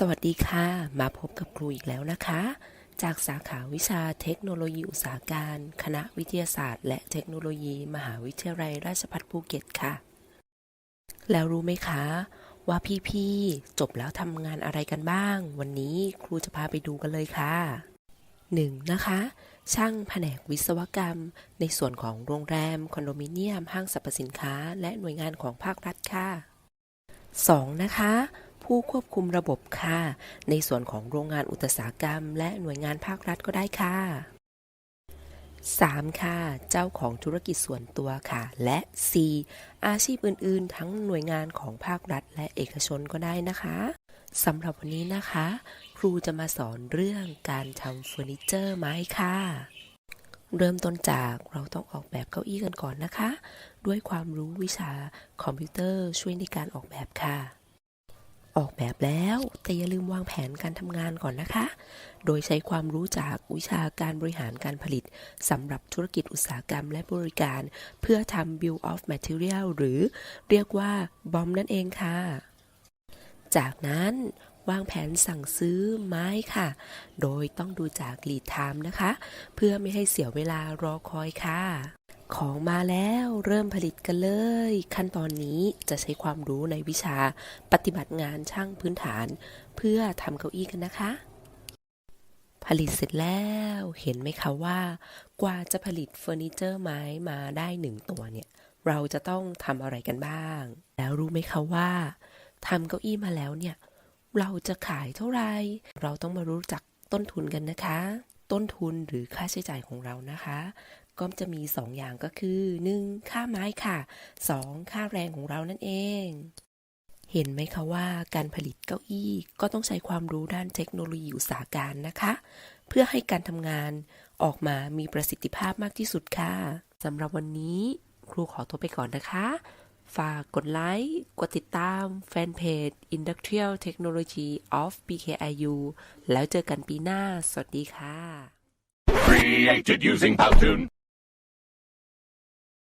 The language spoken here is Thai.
สวัสดีค่ะ มาพบกับครูอีกแล้วนะคะ จากสาขาวิชาเทคโนโลยีอุตสาหการ คณะวิทยาศาสตร์ และเทคโนโลยี มหาวิทยาลัยราชภัฏภูเก็ตค่ะ แล้วรู้ไหมคะ ว่าพี่ๆจบแล้วทำงานอะไรกันบ้าง วันนี้ครูจะพาไปดูกันเลยค่ะ 1. นะคะ ช่างแผนกวิศวกรรม ในส่วนของโรงแรม คอนโดมิเนียม ห้างสรรพสินค้า และหน่วยงานของภาครัฐค่ะ 2. นะคะ ผู้ควบคุมระบบค่ะ ในส่วนของโรงงานอุตสาหกรรม และหน่วยงานภาครัฐก็ได้ค่ะ 3. ค่ะ เจ้าของธุรกิจส่วนตัวค่ะ และ 4. อาชีพอื่น ๆ ทั้งหน่วยงานของภาครัฐ และเอกชนก็ได้นะคะสำหรับวันนี้นะคะ ครูจะมาสอนเรื่องการทำเฟอร์นิเจอร์ไม้ค่ะ เริ่มต้นจากเราต้องออกแบบเก้าอี้กันก่อนนะคะ ด้วยความรู้วิชาคอมพิวเตอร์ช่วยในการออกแบบค่ะ ออกแบบแล้ว แต่อย่าลืมวางแผนการทำงานก่อนนะคะ โดยใช้ความรู้จากวิชาการบริหารการผลิตสำหรับธุรกิจอุตสาหกรรมและบริการ เพื่อทำ Bill of Material หรือเรียกว่า BOM นั่นเองค่ะ จากนั้นวางแผนสั่งซื้อไม้ค่ะ โดยต้องดูจาก lead time นะคะ เพื่อไม่ให้เสียเวลารอคอยค่ะ ของมาแล้วเริ่มผลิตกันเลย ขั้นตอนนี้จะใช้ความรู้ในวิชาปฏิบัติงานช่างพื้นฐาน เพื่อทำเก้าอี้กันนะคะ ผลิตเสร็จแล้วเห็นไหมคะว่า กว่าจะผลิตเฟอร์นิเจอร์ไม้มาได้หนึ่งตัวเนี่ย เราจะต้องทำอะไรกันบ้าง แล้วรู้ไหมคะว่าทำเก้าอี้มาแล้วเนี่ย เราจะขายเท่าไหร่เราต้องมารู้จักต้นทุนกันนะคะ ต้นทุนหรือค่าใช้จ่ายของเรานะคะ ก็จะมี 2 อย่างก็คือ 1. ค่าไม้ค่ะ 2. ค่าแรงของเรานั่นเอง เห็นไหมคะว่าการผลิตเก้าอี้ก็ต้องใช้ความรู้ด้านเทคโนโลยีอุตสาหการนะคะ เพื่อให้การทำงานออกมามีประสิทธิภาพมากที่สุดค่ะสำหรับวันนี้ครูขอตัวไปก่อนนะคะ ฝากกดไลค์ กดติดตามแฟนเพจ Industrial Technology of PKIU แล้วเจอกันปีหน้า สวัสดีค่ะ Created using Powtoon.